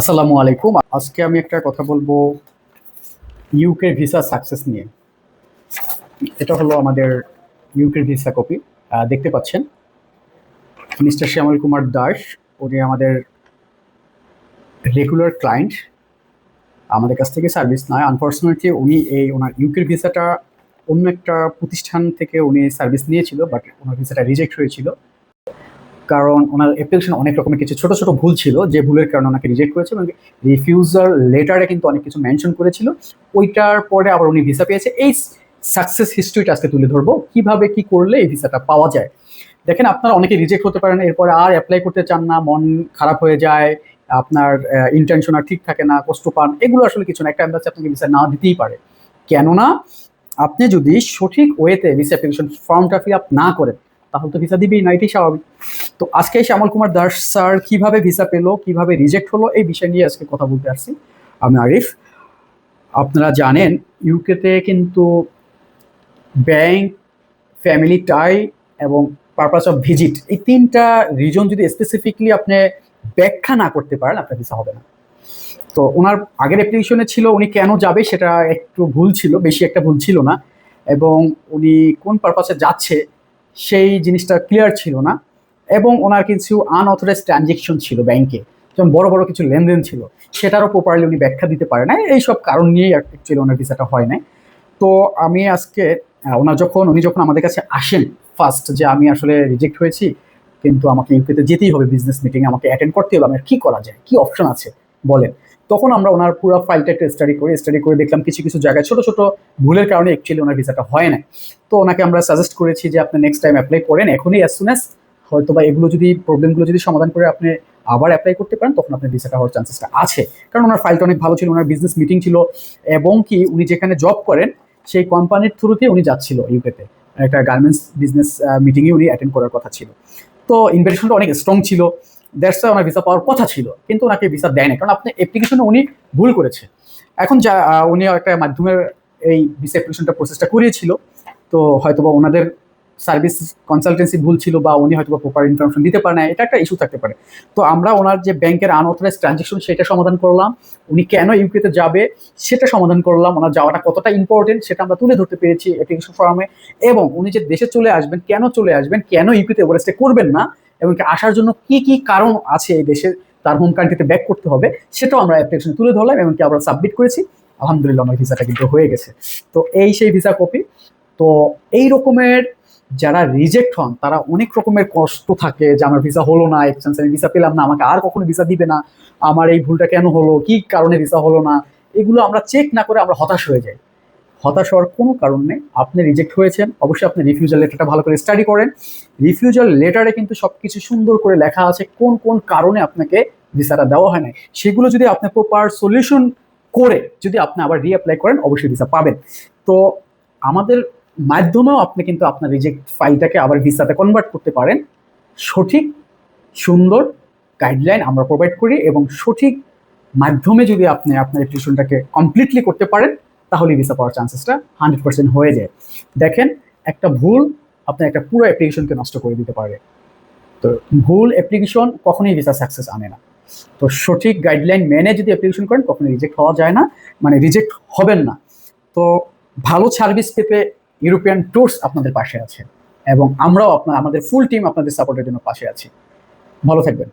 আসসালামু আলাইকুম। আজকে আমি একটা কথা বলব ইউকে ভিসা সাকসেস নিয়ে। এটা হলো আমাদের ইউকে ভিসা কপি দেখতে পাচ্ছেন? মিস্টার শ্যামল কুমার দাস, উনি আমাদের রেগুলার ক্লায়েন্ট আমাদের কাছ থেকে সার্ভিস নয়। আনফর্চুনেটলি উনি এই ওনার ইউকের ভিসাটা অন্য একটা প্রতিষ্ঠান থেকে উনি সার্ভিস নিয়েছিল বাট ওনার ভিসাটা রিজেক্ট হয়েছিল। কারণ ওনার অ্যাপ্লিকেশন অনেক রকমের কিছু ছোট ছোট ভুল ছিল, যে ভুলের কারণে ওনাকে রিজেক্ট করেছে এবং রিফিউজার লেটারে কিন্তু অনেক কিছু মেনশন করেছিল। ওইটার পরে আবার উনি ভিসা পেয়েছে। এই সাকসেস হিস্ট্রিটা আজকে তুলে ধরবো। কীভাবে কি করলে এই ভিসাটা পাওয়া যায়? দেখেন, আপনারা অনেকে রিজেক্ট হতে পারেন, এরপরে আর অ্যাপ্লাই করতে চান না, মন খারাপ হয়ে যায়, আপনার ইন্টেনশন আর ঠিক থাকে না, কষ্ট পান, এগুলো আসলে কিছু না। একটা এম্বাসি আপনাকে ভিসা না দিতেই পারে। কেননা, আপনি যদি সঠিক ওয়েতে ভিসা অ্যাপ্লিকেশন ফর্মটা ফিল আপ না করেন তাহলে তো ভিসা দিবেই, না এটাই স্বাভাবিক। তো আজকে শ্যামল কুমার দাস স্যার কীভাবে ভিসা পেল, কীভাবে রিজেক্ট হলো, এই বিষয় নিয়ে আজকে কথা বলতে আসছি। আমি আরিফ। আপনারা জানেন ইউকেতে কিন্তু ব্যাংক ফ্যামিলি টাই এবং পারপাস অফ ভিজিট এই তিনটা রিজন যদি স্পেসিফিকলি আপনি ব্যাখ্যা না করতে পারেন, আপনার ভিসা হবে না। তো ওনার আগের অ্যাপ্লিকেশনে ছিল, উনি কেন যাবে সেটা একটু ভুল ছিল, বেশি একটা ভুল ছিল না। এবং উনি কোন পারপাসে যাচ্ছে সেই জিনিসটা ক্লিয়ার ছিল না এবং ওনার কিছু আনঅথরাইজ ট্রানজেকশন ছিল ব্যাংকে যেমন বড় বড় কিছু লেনদেন ছিল, সেটারও প্রপারলি উনি ব্যাখ্যা দিতে পারে না এইসব কারণ নিয়েই অ্যাকচুয়ালি ওনার ভিসাটা হয় নাই। তো আমি আজকে ওনার যখন, উনি যখন আমাদের কাছে আসেন ফার্স্ট যে আমি আসলে রিজেক্ট হয়েছি, কিন্তু আমাকে ইউকেতে যেতেই হবে বিজনেস মিটিংয়ে আমাকে অ্যাটেন্ড করতে হবে। আমার কী করা যায়? কী অপশন আছে? বলেন। তখন আমরা ওনার পুরো ফাইলটা একটু স্টাডি করি স্টাডি করে দেখলাম কিছু কিছু জায়গায় ছোট ছোট ভুলের কারণে অ্যাকচুয়ালি ওনার ভিসাটা হয় না তো ওনাকে আমরা সাজেস্ট করেছি যে আপনি নেক্সট টাইম অ্যাপ্লাই করেন, এখনই অ্যাজ সুন অ্যাজ হয়তো বা এগুলো যদি প্রবলেমগুলো যদি সমাধান করে আপনি আবার অ্যাপ্লাই করতে পারেন, তখন আপনার ভিসাটা হওয়ার চান্সেসটা আছে। কারণ ওনার ফাইলটা অনেক ভালো ছিল, ওনার বিজনেস মিটিং ছিল, এবং কি উনি যেখানে জব করেন, সেই কোম্পানির থ্রুতে উনি যাচ্ছিল ইউকেতে একটা গার্মেন্টস বিজনেস মিটিংয়ে উনি অ্যাটেন্ড করার কথা ছিল। তো ইনভিটেশনটা অনেক স্ট্রং ছিল। দ্যাটস ওনার ভিসা পাওয়ার কথা ছিল, কিন্তু ওনাকে ভিসা দেয় না কারণ আপনি অ্যাপ্লিকেশনে উনি ভুল করেছে। এখন যা উনি একটা মাধ্যমের এই ভিসা অ্যাপ্লিকেশনটা প্রসেসটা করিয়েছিল, তো হয়তোবা ওনাদের সার্ভিস কনসালটেন্সি ভুল ছিল বা উনি হয়তো বা প্রপার ইনফরমেশন দিতে পারে না এটা একটা ইস্যু থাকতে পারে। তো আমরা ওনার যে ব্যাংকের আনঅথরাইজ ট্রানজেকশন সেটা সমাধান করলাম। উনি কেন ইউকেতে যাবে, সেটা সমাধান করলাম। ওনার যাওয়াটা কতটা ইম্পর্টেন্ট সেটা আমরা তুলে ধরতে পেরেছি অ্যাপ্লিকেশন ফর্মে এবং উনি যে দেশে চলে আসবেন, কেন চলে আসবেন, কেন ইউকেতে এভারেস্টে করবেন না এবং কি আসার জন্য কি কি কারণ আছে এই দেশে, তার হোম কান্ট্রিতে ব্যাক করতে হবে, সেটাও আমরা অ্যাপ্লিকেশন তুলে ধরলাম এবং কি আমরা সাবমিট করেছি। আলহামদুলিল্লাহ, আমার ভিসাটা কিন্তু হয়ে গেছে। তো এই সেই ভিসা কপি তো এই রকমের যারা রিজেক্ট হন, তারা অনেক রকমের কষ্ট থাকে যে আমার ভিসা হলো না, এক চান্স আমি ভিসা পেলাম না, আমাকে আর কখনো ভিসা দিবে না, আমার এই ভুলটা কেন হলো, কি কারণে ভিসা হলো না, এগুলো আমরা চেক না করে আমরা হতাশ হয়ে যাই। হতাশ হওয়ার কোনো কারণ নেই। আপনি রিজেক্ট হয়েছেন, অবশ্যই আপনি রিফিউজাল লেটারটা ভালো করে স্টাডি করেন। রিফিউজাল লেটারে কিন্তু সব কিছু সুন্দর করে লেখা আছে কোন কোন কারণে আপনাকে ভিসাটা দেওয়া হয় না সেগুলো যদি আপনি প্রপার সলিউশন করে যদি আপনি আবার রিঅ্যাপ্লাই করেন, অবশ্যই ভিসা পাবেন। তো আমাদের মাধ্যমেও আপনি কিন্তু আপনার রিজেক্ট ফাইলটাকে আবার ভিসাতে কনভার্ট করতে পারেন। সঠিক, সুন্দর গাইডলাইন আমরা প্রোভাইড করি এবং সঠিক মাধ্যমে যদি আপনি আপনার অ্যাপ্লিকেশনটাকে কমপ্লিটলি করতে পারেন তাহলে ভিসা পাওয়ার চান্সেসটা হান্ড্রেড পার্সেন্ট হয়ে যায়। দেখেন, একটা ভুল আপনার একটা পুরো অ্যাপ্লিকেশনকে নষ্ট করে দিতে পারে। তো ভুল অ্যাপ্লিকেশন কখনোই ভিসা সাকসেস আনে না। তো সঠিক গাইডলাইন মেনে যদি অ্যাপ্লিকেশন করেন কখনো রিজেক্ট হওয়া যায় না মানে রিজেক্ট হবেন না। তো ভালো সার্ভিস পেতে ইউরোপিয়ান ট্যুরস আপনাদের পাশে আছে এবং আমরাও আপনার, আমাদের ফুল টিম আপনাদের সাপোর্টের জন্য পাশে আছি। ভালো থাকবেন।